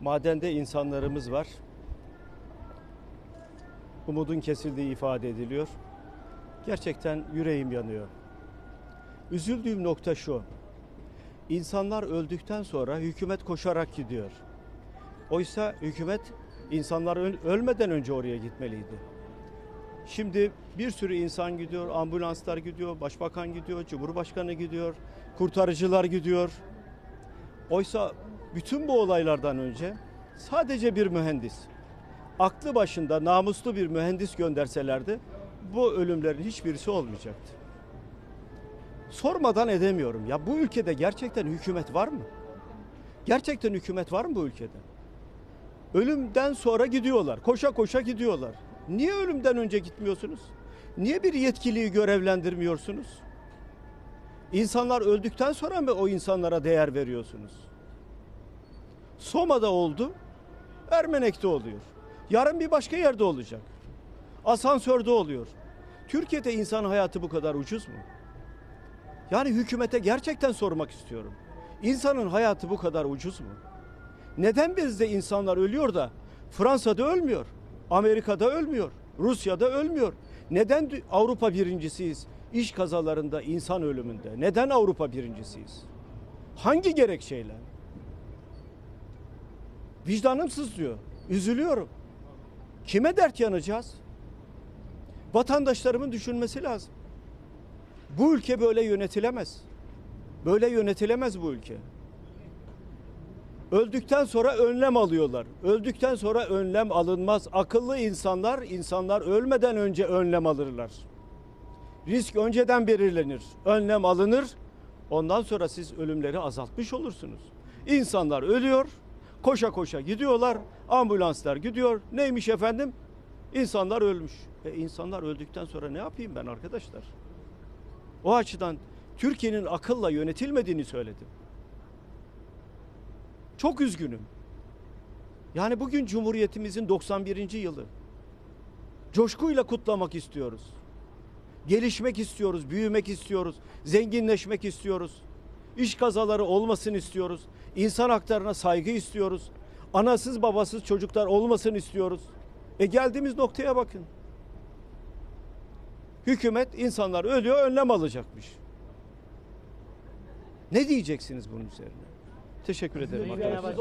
Madende insanlarımız var. Umudun kesildiği ifade ediliyor. Gerçekten yüreğim yanıyor. Üzüldüğüm nokta şu. İnsanlar öldükten sonra hükümet koşarak gidiyor. Oysa hükümet insanlar öl- ölmeden önce oraya gitmeliydi. Şimdi bir sürü insan gidiyor, ambulanslar gidiyor, başbakan gidiyor, cumhurbaşkanı gidiyor, kurtarıcılar gidiyor. Oysa bütün bu olaylardan önce sadece bir mühendis, aklı başında namuslu bir mühendis gönderselerdi bu ölümlerin hiçbirisi olmayacaktı. Sormadan edemiyorum. Ya bu ülkede gerçekten hükümet var mı? Gerçekten hükümet var mı bu ülkede? Ölümden sonra gidiyorlar. Koşa koşa gidiyorlar. Niye ölümden önce gitmiyorsunuz? Niye bir yetkiliyi görevlendirmiyorsunuz? İnsanlar öldükten sonra mı o insanlara değer veriyorsunuz? Soma'da oldu, Ermenek'te oluyor. Yarın bir başka yerde olacak. Asansörde oluyor. Türkiye'de insan hayatı bu kadar ucuz mu? Yani hükümete gerçekten sormak istiyorum. İnsanın hayatı bu kadar ucuz mu? Neden bizde insanlar ölüyor da Fransa'da ölmüyor, Amerika'da ölmüyor, Rusya'da ölmüyor? Neden Avrupa birincisiyiz iş kazalarında, insan ölümünde? Neden Avrupa birincisiyiz? Hangi gerekçeyle? Vicdanım sızlıyor, üzülüyorum. Kime dert yanacağız? Vatandaşlarımın düşünmesi lazım. Bu ülke böyle yönetilemez. Böyle yönetilemez bu ülke. Öldükten sonra önlem alıyorlar. Öldükten sonra önlem alınmaz. Akıllı insanlar, insanlar ölmeden önce önlem alırlar. Risk önceden belirlenir. Önlem alınır. Ondan sonra siz ölümleri azaltmış olursunuz. İnsanlar ölüyor. Koşa koşa gidiyorlar. Ambulanslar gidiyor. Neymiş efendim? İnsanlar ölmüş. E insanlar öldükten sonra ne yapayım ben arkadaşlar? O açıdan Türkiye'nin akılla yönetilmediğini söyledim. Çok üzgünüm. Yani bugün Cumhuriyetimizin 91. yılı. Coşkuyla kutlamak istiyoruz. Gelişmek istiyoruz, büyümek istiyoruz, zenginleşmek istiyoruz. İş kazaları olmasın istiyoruz. İnsan haklarına saygı istiyoruz. Anasız babasız çocuklar olmasın istiyoruz. E geldiğimiz noktaya bakın. Hükümet insanlar ölüyor önlem alacakmış. Ne diyeceksiniz bunun üzerine? Teşekkür ederim arkadaşlar.